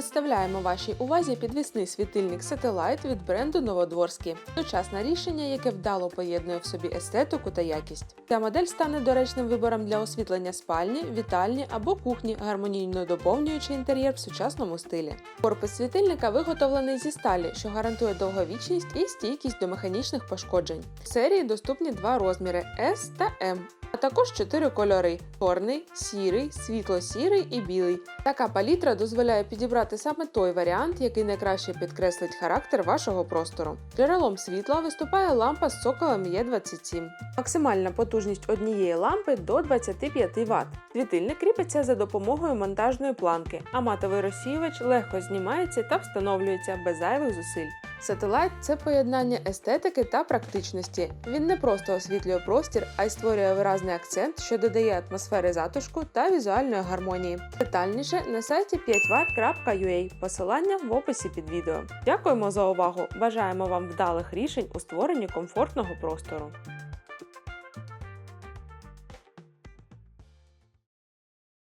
Представляємо вашій увазі підвісний світильник Satellite від бренду Новодворський. Сучасне рішення, яке вдало поєднує в собі естетику та якість. Ця модель стане доречним вибором для освітлення спальні, вітальні або кухні, гармонійно доповнюючи інтер'єр в сучасному стилі. Корпус світильника виготовлений зі сталі, що гарантує довговічність і стійкість до механічних пошкоджень. В серії доступні два розміри S та M. А також чотири кольори: чорний, сірий, світло-сірий і білий. Така палітра дозволяє підібрати саме той варіант, який найкраще підкреслить характер вашого простору. Джерелом світла виступає лампа з цоколем Е27. Максимальна потужність однієї лампи до 25 Вт. Світильник кріпиться за допомогою монтажної планки, а матовий розсіювач легко знімається та встановлюється без зайвих зусиль. Сателайт це поєднання естетики та практичності. Він не просто освітлює простір, а й створює виразний акцент, що додає атмосфери затишку та візуальної гармонії. Детальніше на сайті 5watt.ua. Посилання в описі під відео. Дякуємо за увагу! Бажаємо вам вдалих рішень у створенні комфортного простору.